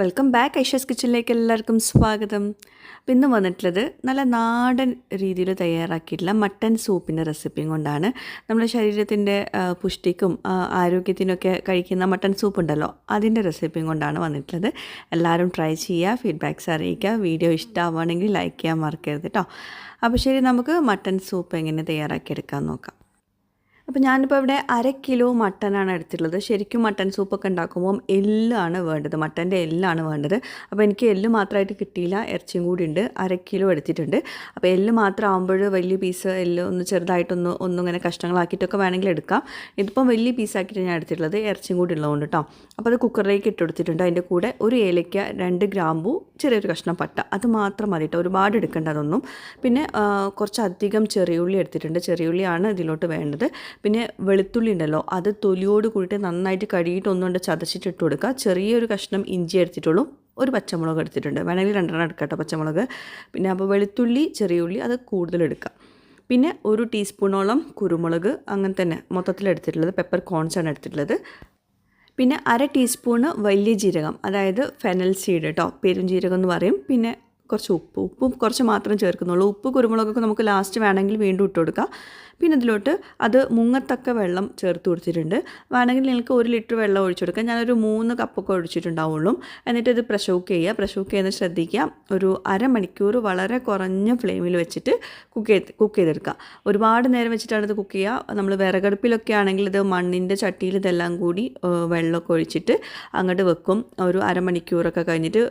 Welcome back Aisha's കിച്ചണിലേക്ക് എല്ലാവർക്കും സ്വാഗതം. ഇന്ന് വന്നിട്ടുള്ളത് നല്ല നാടൻ രീതിയിൽ തയ്യാറാക്കിയിട്ടുള്ള മട്ടൻ സൂപ്പിന്റെ റെസിപ്പിയും കൊണ്ടാണ്. നമ്മുടെ ശരീരത്തിന്റെ പുഷ്ടിക്കും ആരോഗ്യത്തിനൊക്കെ കഴിക്കുന്ന മട്ടൻ സൂപ്പ് ഉണ്ടല്ലോ അതിന്റെ റെസിപ്പിയും കൊണ്ടാണ് വന്നിട്ടുള്ളത്. എല്ലാവരും ട്രൈ ചെയ്യുക ഫീഡ്ബാക്ക്സ് അറിയിക്കുക വീഡിയോ ഇഷ്ടമാവുകയാണെങ്കിൽ ലൈക്ക് ചെയ്യാൻ മറക്കരുത് കേട്ടോ അപ്പോൾ ശരി നമുക്ക് മട്ടൻ സൂപ്പ് എങ്ങനെ തയ്യാറാക്കിയെടുക്കാൻ നോക്കാം. അപ്പോൾ ഞാനിപ്പോൾ ഇവിടെ അര കിലോ മട്ടനാണ് എടുത്തിട്ടുള്ളത്. ശരിക്കും മട്ടൻ സൂപ്പൊക്കെ ഉണ്ടാക്കുമ്പം എല്ലാണ് വേണ്ടത്. മട്ടന്റെ എല്ലാണ് വേണ്ടത്. അപ്പോൾ എനിക്ക് എല്ല് മാത്രമായിട്ട് കിട്ടിയില്ല. ഇറച്ചിയും കൂടി ഉണ്ട്. അര കിലോ എടുത്തിട്ടുണ്ട്. അപ്പോൾ എല്ല് മാത്രം ആകുമ്പോൾ വലിയ പീസ് എല്ല് ഒന്ന് ചെറുതായിട്ടൊന്ന് ഒന്നും ഇങ്ങനെ കഷ്ണങ്ങളാക്കിയിട്ടൊക്കെ വേണമെങ്കിൽ എടുക്കാം. ഇതിപ്പം വലിയ പീസാക്കിയിട്ട് ഞാൻ എടുത്തിട്ടുള്ളത്. ഇറച്ചിയും കൂടി ഉള്ളതുകൊണ്ട് കേട്ടോ അപ്പോൾ അത് കുക്കറിലേക്ക് ഇട്ട് കൊടുത്തിട്ടുണ്ട്. അതിന്റെ കൂടെ ഒരു ഏലയ്ക്ക രണ്ട് ഗ്രാമ്പു ചെറിയൊരു കഷ്ണം പട്ട. അത് മാത്രം മതി കേട്ടോ ഒരുപാട് എടുക്കേണ്ട അതൊന്നും. പിന്നെ കുറച്ചധികം ചെറിയുള്ളി എടുത്തിട്ടുണ്ട്. ചെറിയുള്ളിയാണ് ഇതിലോട്ട് വേണ്ടത്. പിന്നെ വെളുത്തുള്ളി ഉണ്ടല്ലോ അത് തൊലിയോട് കൂടിയിട്ട് നന്നായിട്ട് കഴുകിയിട്ട് ഒന്നുകൊണ്ട് ചതച്ചിട്ട് ഇട്ട് കൊടുക്കുക. ചെറിയൊരു കഷ്ണം ഇഞ്ചി എടുത്തിട്ടുള്ളൂ ഒരു പച്ചമുളക് എടുത്തിട്ടുണ്ട്. വേണമെങ്കിൽ രണ്ടെണ്ണം എടുക്കട്ടോ പച്ചമുളക്. പിന്നെ അപ്പോൾ വെളുത്തുള്ളി ചെറിയ ഉള്ളി അത് കൂടുതൽ എടുക്കുക. പിന്നെ ഒരു ടീസ്പൂണോളം കുരുമുളക് അങ്ങനെ തന്നെ മൊത്തത്തിൽ എടുത്തിട്ടുള്ളത് പെപ്പർ കോൺസ് ആണ് എടുത്തിട്ടുള്ളത്. പിന്നെ അര ടീസ്പൂണ് വലിയ ജീരകം അതായത് ഫെനൽ സീഡ് കേട്ടോ പെരുംജീരകം എന്ന് പറയും. പിന്നെ കുറച്ച് ഉപ്പ് ഉപ്പും കുറച്ച് മാത്രം ചേർക്കുന്നുള്ളൂ. ഉപ്പ് കുരുമുളകൊക്കെ നമുക്ക് ലാസ്റ്റ് വേണമെങ്കിൽ വീണ്ടും ഇട്ട് കൊടുക്കാം. പിന്നെ ഇതിലോട്ട് അത് മുങ്ങത്തക്ക വെള്ളം ചേർത്ത് കൊടുത്തിട്ടുണ്ട്. വേണമെങ്കിൽ നിങ്ങൾക്ക് ഒരു ലിറ്റർ വെള്ളം ഒഴിച്ചു കൊടുക്കാം. ഞാനൊരു മൂന്ന് കപ്പൊക്കെ ഒഴിച്ചിട്ടുണ്ടാവുള്ളൂ. എന്നിട്ട് ഇത് പ്രഷർ ചെയ്യുക. പ്രഷർ കുക്ക് ചെയ്യുന്നത് ശ്രദ്ധിക്കുക. ഒരു അരമണിക്കൂർ വളരെ കുറഞ്ഞ ഫ്ലെയിമിൽ വെച്ചിട്ട് കുക്ക് ചെയ്ത് കുക്ക് ചെയ്തെടുക്കുക. ഒരുപാട് നേരം വെച്ചിട്ടാണ് ഇത് കുക്ക് ചെയ്യുക. നമ്മൾ വിറകടുപ്പിലൊക്കെ ആണെങ്കിൽ ഇത് മണ്ണിന്റെ ചട്ടിയിൽ ഇതെല്ലാം കൂടി വെള്ളമൊക്കെ ഒഴിച്ചിട്ട് അങ്ങോട്ട് വെക്കും. ഒരു അരമണിക്കൂറൊക്കെ കഴിഞ്ഞിട്ട്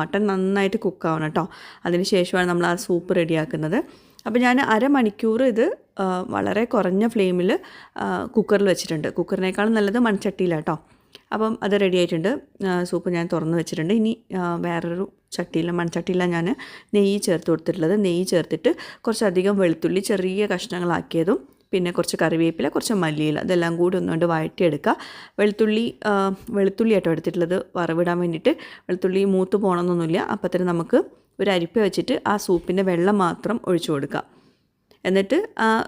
മട്ടൺ നന്നായിട്ട് കുക്കാവണം കേട്ടോ. അതിന് ശേഷമാണ് നമ്മൾ ആ സൂപ്പ് റെഡിയാക്കുന്നത് അപ്പോൾ ഞാൻ അരമണിക്കൂർ ഇത് വളരെ കുറഞ്ഞ ഫ്ലെയിമിൽ കുക്കറിൽ വെച്ചിട്ടുണ്ട്. കുക്കറിനേക്കാളും നല്ലത് മൺചട്ടിയിലാണ് അപ്പം അത് റെഡി ആയിട്ടുണ്ട്. സൂപ്പ് ഞാൻ തുറന്ന് വെച്ചിട്ടുണ്ട്. ഇനി വേറൊരു ചട്ടിയിൽ മൺചട്ടിയിലാണ് ഞാൻ നെയ്യ് ചേർത്ത് കൊടുത്തിട്ടുള്ളത്. നെയ്യ് ചേർത്തിട്ട് കുറച്ചധികം വെളുത്തുള്ളി ചെറിയ കഷ്ണങ്ങളാക്കിയതും പിന്നെ കുറച്ച് കറിവേപ്പില കുറച്ച് മല്ലിയില ഇതെല്ലാം കൂടി ഒന്നുകൊണ്ട് വഴറ്റിയെടുക്കുക. വെളുത്തുള്ളി വെളുത്തുള്ളി ആട്ടോ എടുത്തിട്ടുള്ളത് വറവിടാൻ വേണ്ടിയിട്ട്. വെളുത്തുള്ളി മൂത്ത് പോകണമെന്നൊന്നുമില്ല. അപ്പം തന്നെ നമുക്ക് ഒരു അരിപ്പ വെച്ചിട്ട് ആ സൂപ്പിന്റെ വെള്ളം മാത്രം ഒഴിച്ചു കൊടുക്കുക. എന്നിട്ട്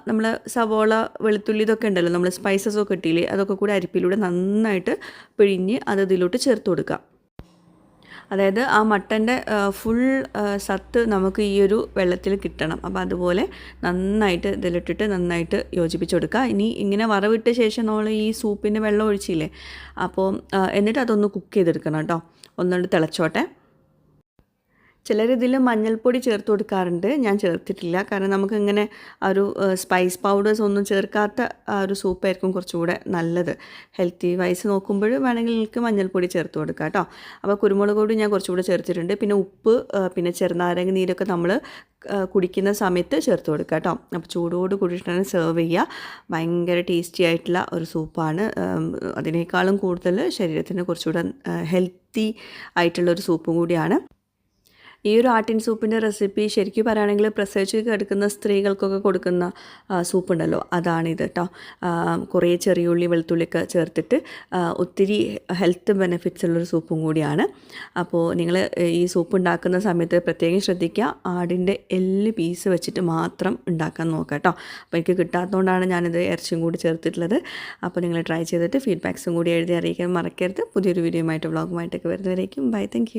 നമ്മൾ സവോള വെളുത്തുള്ളി ഇതൊക്കെ ഉണ്ടല്ലോ നമ്മൾ സ്പൈസസ് ഒക്കെ ഇട്ടില്ലേ അതൊക്കെ കൂടി അരിപ്പിലൂടെ നന്നായിട്ട് പിഴിഞ്ഞ് അത് ഇതിലോട്ട് ചേർത്ത് കൊടുക്കുക. അതായത് ആ മട്ടന്റെ ഫുൾ സത്ത് നമുക്ക് ഈ ഒരു വെള്ളത്തിൽ കിട്ടണം. അപ്പോൾ അതുപോലെ നന്നായിട്ട് ഇതിലിട്ടിട്ട് നന്നായിട്ട് യോജിപ്പിച്ച് കൊടുക്കുക. ഇനി ഇങ്ങനെ വറവിട്ട ശേഷം നമ്മൾ ഈ സൂപ്പിന്റെ വെള്ളം ഒഴിച്ചില്ലേ അപ്പോൾ എന്നിട്ട് അതൊന്ന് കുക്ക് ചെയ്തെടുക്കണം കേട്ടോ. ഒന്നുകൊണ്ട് തിളച്ചോട്ടെ. ചിലരിതിൽ മഞ്ഞൾപ്പൊടി ചേർത്ത് കൊടുക്കാറുണ്ട്. ഞാൻ ചേർത്തിട്ടില്ല. കാരണം നമുക്ക് ഇങ്ങനെ ആ ഒരു സ്പൈസ് പൗഡേഴ്സ് ഒന്നും ചേർക്കാത്ത ആ ഒരു സൂപ്പായിരിക്കും കുറച്ചുകൂടെ നല്ലത്. ഹെൽത്തി വൈസ് നോക്കുമ്പോൾ വേണമെങ്കിൽ നിങ്ങൾക്ക് മഞ്ഞൾപ്പൊടി ചേർത്ത് കൊടുക്കാം കേട്ടോ അപ്പോൾ കുരുമുളക് പൊടി ഞാൻ കുറച്ചുകൂടെ ചേർത്തിട്ടുണ്ട്. പിന്നെ ഉപ്പ് പിന്നെ ചെറുനാരങ്ങ നീരൊക്കെ നമ്മൾ കുടിക്കുന്ന സമയത്ത് ചേർത്ത് കൊടുക്കുക കേട്ടോ അപ്പോൾ ചൂടോട് കൂടിയിട്ടാണ് സെർവ് ചെയ്യുക ഭയങ്കര ടേസ്റ്റി ആയിട്ടുള്ള ഒരു സൂപ്പാണ് അതിനേക്കാളും കൂടുതൽ ശരീരത്തിന് കുറച്ചുകൂടെ ഹെൽത്തി ആയിട്ടുള്ള ഒരു സൂപ്പും കൂടിയാണ്. ഈ ഒരു ആട്ടിൻ സൂപ്പിന്റെ റെസിപ്പി ശരിക്കും പറയുകയാണെങ്കിൽ പ്രസവിച്ച് കിടക്കുന്ന സ്ത്രീകൾക്കൊക്കെ കൊടുക്കുന്ന സൂപ്പുണ്ടല്ലോ. അതാണിത് കേട്ടോ കുറേ ചെറിയുള്ളി വെളുത്തുള്ളിയൊക്കെ ചേർത്തിട്ട് ഒത്തിരി ഹെൽത്ത് ബെനിഫിറ്റ്സ് ഉള്ളൊരു സൂപ്പും കൂടിയാണ്. അപ്പോൾ നിങ്ങൾ ഈ സൂപ്പ് ഉണ്ടാക്കുന്ന സമയത്ത് പ്രത്യേകം ശ്രദ്ധിക്കുക. ആടിന്റെ എല്ല് പീസ് വെച്ചിട്ട് മാത്രം ഉണ്ടാക്കാൻ നോക്കുക കേട്ടോ അപ്പോൾ എനിക്ക് കിട്ടാത്തതുകൊണ്ടാണ് ഞാനിത് ഇറച്ചിയും കൂടി ചേർത്തിട്ടുള്ളത്. അപ്പോൾ നിങ്ങൾ ട്രൈ ചെയ്തിട്ട് ഫീഡ്ബാക്സും കൂടി എഴുതി അറിയിക്കാൻ മറക്കരുത്. പുതിയൊരു വീഡിയോ ആയിട്ട് വ്ളോഗുമായിട്ടൊക്കെ വരുന്നവരേക്കും ബൈ. താങ്ക്